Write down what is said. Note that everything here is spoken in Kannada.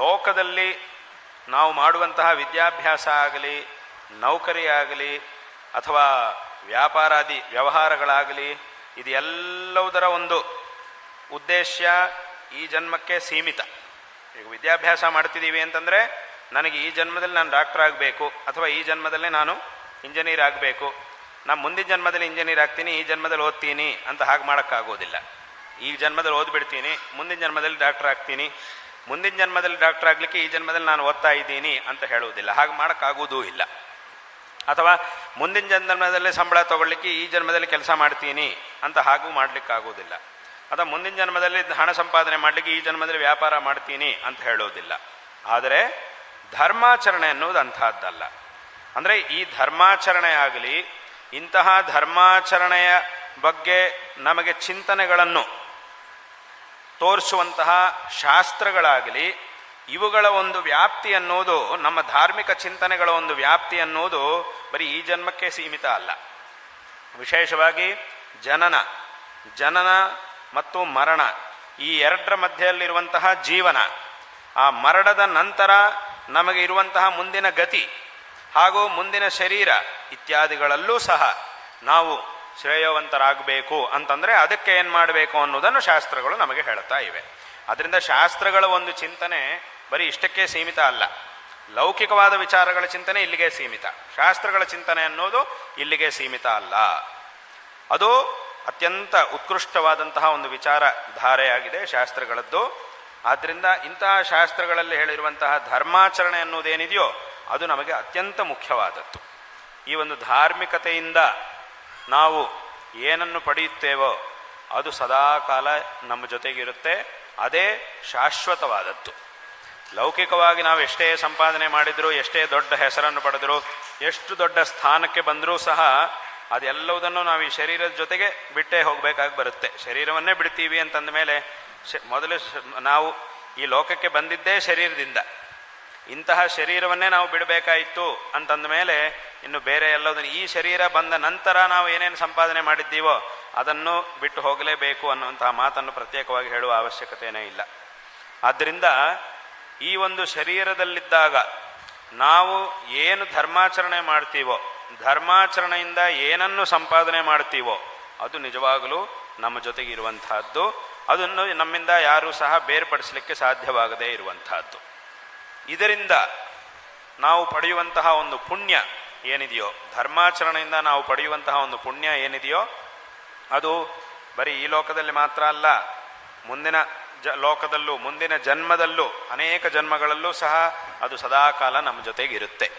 ಲೋಕದಲ್ಲಿ ನಾವು ಮಾಡುವಂತಹ ವಿದ್ಯಾಭ್ಯಾಸ ಆಗಲಿ ನೌಕರಿ ಆಗಲಿ ಅಥವಾ ವ್ಯಾಪಾರಾದಿ ವ್ಯವಹಾರಗಳಾಗಲಿ, ಇದು ಎಲ್ಲವುದರ ಒಂದು ಉದ್ದೇಶ ಈ ಜನ್ಮಕ್ಕೆ ಸೀಮಿತ. ಈಗ ವಿದ್ಯಾಭ್ಯಾಸ ಮಾಡ್ತಿದ್ದೀವಿ ಅಂತಂದರೆ ನನಗೆ ಈ ಜನ್ಮದಲ್ಲಿ ನಾನು ಡಾಕ್ಟರ್ ಆಗಬೇಕು, ಅಥವಾ ಈ ಜನ್ಮದಲ್ಲೇ ನಾನು ಇಂಜಿನಿಯರ್ ಆಗಬೇಕು. ನಾನು ಮುಂದಿನ ಜನ್ಮದಲ್ಲಿ ಇಂಜಿನಿಯರ್ ಆಗ್ತೀನಿ, ಈ ಜನ್ಮದಲ್ಲಿ ಓದ್ತೀನಿ ಅಂತ ಹಾಗೆ ಮಾಡೋಕ್ಕಾಗೋದಿಲ್ಲ. ಈ ಜನ್ಮದಲ್ಲಿ ಓದ್ಬಿಡ್ತೀನಿ, ಮುಂದಿನ ಜನ್ಮದಲ್ಲಿ ಡಾಕ್ಟರ್ ಆಗ್ತೀನಿ. ಮುಂದಿನ ಜನ್ಮದಲ್ಲಿ ಡಾಕ್ಟರ್ ಆಗಲಿಕ್ಕೆ ಈ ಜನ್ಮದಲ್ಲಿ ನಾನು ಓದ್ತಾ ಇದ್ದೀನಿ ಅಂತ ಹೇಳುವುದಿಲ್ಲ. ಹಾಗೆ ಮಾಡೋಕ್ಕಾಗೋದೂ ಇಲ್ಲ. ಅಥವಾ ಮುಂದಿನ ಜನ್ಮದಲ್ಲಿ ಸಂಬಳ ತಗೊಳ್ಳಿಕ್ಕೆ ಈ ಜನ್ಮದಲ್ಲಿ ಕೆಲಸ ಮಾಡ್ತೀನಿ ಅಂತ ಹಾಗೂ ಮಾಡಲಿಕ್ಕಾಗೋದಿಲ್ಲ ಅಥವಾ ಮುಂದಿನ ಜನ್ಮದಲ್ಲಿ ಹಣ ಸಂಪಾದನೆ ಮಾಡಲಿಕ್ಕೆ ಈ ಜನ್ಮದಲ್ಲಿ ವ್ಯಾಪಾರ ಮಾಡ್ತೀನಿ ಅಂತ ಹೇಳೋದಿಲ್ಲ ಆದರೆ ಧರ್ಮಾಚರಣೆ ಅನ್ನೋದು ಅಂಥದ್ದಲ್ಲ. ಅಂದರೆ ಈ ಧರ್ಮಾಚರಣೆ ಆಗಲಿ, ಇಂತಹ ಧರ್ಮಾಚರಣೆಯ ಬಗ್ಗೆ ನಮಗೆ ಚಿಂತನೆಗಳನ್ನು ತೋರಿಸುವಂತಹ ಶಾಸ್ತ್ರಗಳಾಗಲಿ, ಇವುಗಳ ಒಂದು ವ್ಯಾಪ್ತಿ ಅನ್ನೋದು, ನಮ್ಮ ಧಾರ್ಮಿಕ ಚಿಂತನೆಗಳ ಒಂದು ವ್ಯಾಪ್ತಿ ಅನ್ನೋದು ಬರೀ ಈ ಜನ್ಮಕ್ಕೆ ಸೀಮಿತ ಅಲ್ಲ. ವಿಶೇಷವಾಗಿ ಜನನ ಜನನ ಮತ್ತು ಮರಣ, ಈ ಎರಡರ ಮಧ್ಯೆಯಲ್ಲಿರುವಂತಹ ಜೀವನ, ಆ ಮರಣದ ನಂತರ ನಮಗೆ ಇರುವಂತಹ ಮುಂದಿನ ಗತಿ ಹಾಗೂ ಮುಂದಿನ ಶರೀರ ಇತ್ಯಾದಿಗಳಲ್ಲೂ ಸಹ ನಾವು ಶ್ರೇಯವಂತರಾಗಬೇಕು ಅಂತಂದರೆ ಅದಕ್ಕೆ ಏನು ಮಾಡಬೇಕು ಅನ್ನೋದನ್ನು ಶಾಸ್ತ್ರಗಳು ನಮಗೆ ಹೇಳ್ತಾ ಇವೆ. ಅದರಿಂದ ಶಾಸ್ತ್ರಗಳ ಒಂದು ಚಿಂತನೆ ಬರೀ ಇಷ್ಟಕ್ಕೆ ಸೀಮಿತ ಅಲ್ಲ. ಲೌಕಿಕವಾದ ವಿಚಾರಗಳ ಚಿಂತನೆ ಇಲ್ಲಿಗೆ ಸೀಮಿತ. ಶಾಸ್ತ್ರಗಳ ಚಿಂತನೆ ಅನ್ನೋದು ಇಲ್ಲಿಗೆ ಸೀಮಿತ ಅಲ್ಲ. ಅದು ಅತ್ಯಂತ ಉತ್ಕೃಷ್ಟವಾದಂತಹ ಒಂದು ವಿಚಾರ ಧಾರೆಯಾಗಿದೆ ಶಾಸ್ತ್ರಗಳದ್ದು. ಆದ್ದರಿಂದ ಇಂತಹ ಶಾಸ್ತ್ರಗಳಲ್ಲಿ ಹೇಳಿರುವಂತಹ ಧರ್ಮಾಚರಣೆ ಅನ್ನೋದೇನಿದೆಯೋ ಅದು ನಮಗೆ ಅತ್ಯಂತ ಮುಖ್ಯವಾದದ್ದು. ಈ ಒಂದು ಧಾರ್ಮಿಕತೆಯಿಂದ ನಾವು ಏನನ್ನು ಪಡೆಯುತ್ತೇವೋ ಅದು ಸದಾಕಾಲ ನಮ್ಮ ಜೊತೆಗಿರುತ್ತೆ. ಅದೇ ಶಾಶ್ವತವಾದದ್ದು. ಲೌಕಿಕವಾಗಿ ನಾವು ಎಷ್ಟೇ ಸಂಪಾದನೆ ಮಾಡಿದರೂ, ಎಷ್ಟೇ ದೊಡ್ಡ ಹೆಸರನ್ನು ಪಡೆದರೂ, ಎಷ್ಟು ದೊಡ್ಡ ಸ್ಥಾನಕ್ಕೆ ಬಂದರೂ ಸಹ ಅದೆಲ್ಲವುದನ್ನು ನಾವು ಈ ಶರೀರದ ಜೊತೆಗೆ ಬಿಟ್ಟೇ ಹೋಗಬೇಕಾಗಿ ಬರುತ್ತೆ. ಶರೀರವನ್ನೇ ಬಿಡ್ತೀವಿ ಅಂತಂದ ಮೇಲೆ ಮೊದಲು ನಾವು ಈ ಲೋಕಕ್ಕೆ ಬಂದಿದ್ದೇ ಶರೀರದಿಂದ. ಇಂತಹ ಶರೀರವನ್ನೇ ನಾವು ಬಿಡಬೇಕಾಯಿತು ಅಂತಂದ ಮೇಲೆ ಇನ್ನು ಬೇರೆ ಎಲ್ಲದನ್ನು ಈ ಶರೀರ ಬಂದ ನಂತರ ನಾವು ಏನೇನು ಸಂಪಾದನೆ ಮಾಡಿದ್ದೀವೋ ಅದನ್ನು ಬಿಟ್ಟು ಹೋಗಲೇಬೇಕು ಅನ್ನುವಂತಹ ಮಾತನ್ನು ಪ್ರತ್ಯೇಕವಾಗಿ ಹೇಳುವ ಅವಶ್ಯಕತೆಯೇ ಇಲ್ಲ. ಆದ್ದರಿಂದ ಈ ಒಂದು ಶರೀರದಲ್ಲಿದ್ದಾಗ ನಾವು ಏನು ಧರ್ಮಾಚರಣೆ ಮಾಡ್ತೀವೋ, ಧರ್ಮಾಚರಣೆಯಿಂದ ಏನನ್ನು ಸಂಪಾದನೆ ಮಾಡ್ತೀವೋ, ಅದು ನಿಜವಾಗಲೂ ನಮ್ಮ ಜೊತೆಗೆ ಇರುವಂತಹದ್ದು. ಅದನ್ನು ನಮ್ಮಿಂದ ಯಾರೂ ಸಹ ಬೇರ್ಪಡಿಸಲಿಕ್ಕೆ ಸಾಧ್ಯವಾಗದೇ ಇರುವಂತಹದ್ದು. ಇದರಿಂದ ನಾವು ಪಡೆಯುವಂತಹ ಒಂದು ಪುಣ್ಯ ಏನಿದೆಯೋ? ಧರ್ಮಾಚರಣೆಯಿಂದ ನಾವು ಪಡೆಯುವಂತಹ ಒಂದು ಪುಣ್ಯ ಏನಿದೆಯೋ? ಅದು ಬರೀ ಈ ಲೋಕದಲ್ಲಿ ಮಾತ್ರ ಅಲ್ಲ, ಮುಂದಿನ ಜ, ಲೋಕದಲ್ಲೂ, ಮುಂದಿನ ಜನ್ಮದಲ್ಲೂ, ಅನೇಕ ಜನ್ಮಗಳಲ್ಲೂ ಸಹ ಅದು ಸದಾಕಾಲ ನಮ್ಮ ಜೊತೆಗಿರುತ್ತೆ.